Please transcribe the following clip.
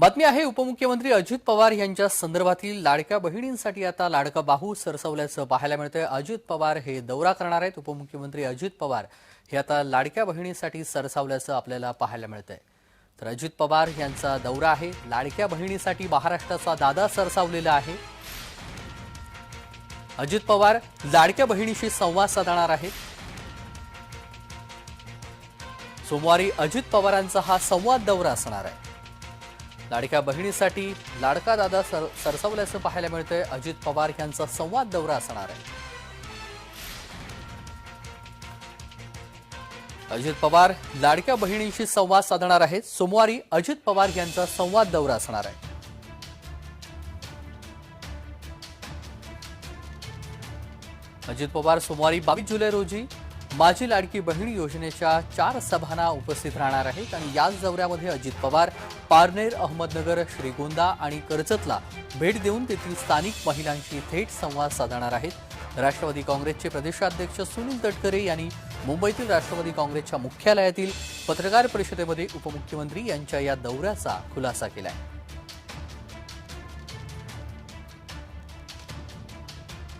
बातमी आहे उपमुख्यमंत्री अजित पवार यांच्या संदर्भातील लाडक्या बहिणींसाठी आता लाडका बाहू सरसवल्याचं पाहायला मिळतंय. अजित पवार हे दौरा करणार आहेत. उपमुख्यमंत्री अजित पवार हे आता लाडक्या बहिणीसाठी सरसावल्याचं आपल्याला पाहायला मिळतंय. तर अजित पवार यांचा दौरा आहे. लाडक्या बहिणीसाठी महाराष्ट्राचा दादा सरसावलेला आहे. अजित पवार लाडक्या बहिणीशी संवाद साधणार आहेत. सोमवारी अजित पवारांचा हा संवाद दौरा असणार आहे. लाडक्या बहिणीसाठी लाडका दादा सर सरसवल्याचं पाहायला मिळतंय. अजित पवार यांचा संवाद दौरा असणार आहे. अजित पवार लाडक्या बहिणींशी संवाद साधणार आहेत. सोमवारी अजित पवार यांचा संवाद दौरा असणार आहे. अजित पवार सोमवारी बावीस जुलै रोजी माझी लाडकी बहीण योजनेच्या चार सभांना उपस्थित राहणार आहेत आणि याच दौऱ्यामध्ये अजित पवार पारनेर अहमदनगर श्रीगोंदा आणि कर्जतला भेट देऊन तेथील स्थानिक महिलांशी थेट संवाद साधणार आहेत. राष्ट्रवादी काँग्रेसचे प्रदेशाध्यक्ष सुनील तटकरे यांनी मुंबईतील राष्ट्रवादी काँग्रेसच्या मुख्यालयातील पत्रकार परिषदेमध्ये उपमुख्यमंत्री यांच्या या दौऱ्याचा खुलासा केला आहे